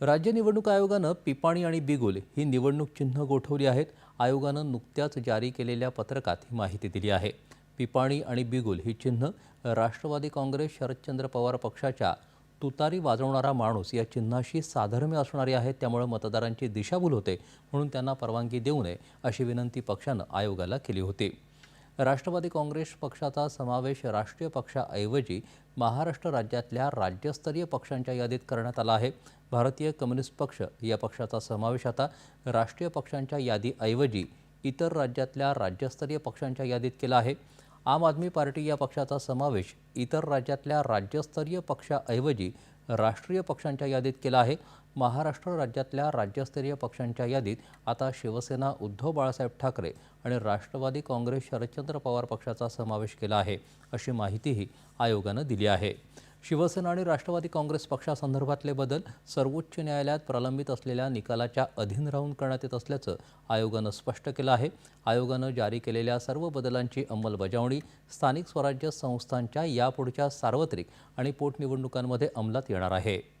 राज्य निवडणूक आयोगानं पिपाणी आणि बिगुल ही निवडणूक चिन्ह गोठवली आहेत. आयोगानं नुकत्याच जारी केलेल्या पत्रकात ही माहिती दिली आहे. पिपाणी आणि बिगुल ही चिन्ह राष्ट्रवादी काँग्रेस शरदचंद्र पवार पक्षाच्या तुतारी वाजवणारा माणूस या चिन्हाशी साधर्म्य असणारी आहेत. त्यामुळे मतदारांची दिशाभूल होते म्हणून त्यांना परवानगी देऊ नये अशी विनंती पक्षानं आयोगाला केली होती. राष्ट्रवादी काँग्रेस पक्षाचा समावेश राष्ट्रीय पक्षाऐवजी महाराष्ट्र राज्यातल्या राज्यस्तरीय पक्षांच्या यादीत करण्यात आला आहे. भारतीय कम्युनिस्ट पक्ष या पक्षाचा समावेश आता राष्ट्रीय पक्षांच्या यादीऐवजी इतर राज्यातल्या राज्यस्तरीय पक्षांच्या यादीत केला आहे. आम आदमी पार्टी या पक्षाचा समावेश इतर राज्यातल्या राज्यस्तरीय पक्षाऐवजी राष्ट्रीय पक्षांच्या यादीत केला आहे. महाराष्ट्र राज्यातल्या राज्यस्तरीय पक्षांच्या यादीत आता शिवसेना उद्धव बाळासाहेब ठाकरे आणि राष्ट्रवादी काँग्रेस शरदचंद्र पवार पक्षाचा समावेश केला आहे अशी माहितीही आयोगानं दिली आहे. शिवसेना आणि राष्ट्रवादी काँग्रेस पक्षासंदर्भातले बदल सर्वोच्च न्यायालयात प्रलंबित असलेल्या निकालाच्या अधीन राहून करण्यात येत असल्याचं आयोगानं स्पष्ट केलं आहे. आयोगानं जारी केलेल्या सर्व बदलांची अंमलबजावणी स्थानिक स्वराज्य संस्थांच्या यापुढच्या सार्वत्रिक आणि पोटनिवडणुकांमध्ये अंमलात येणार आहे.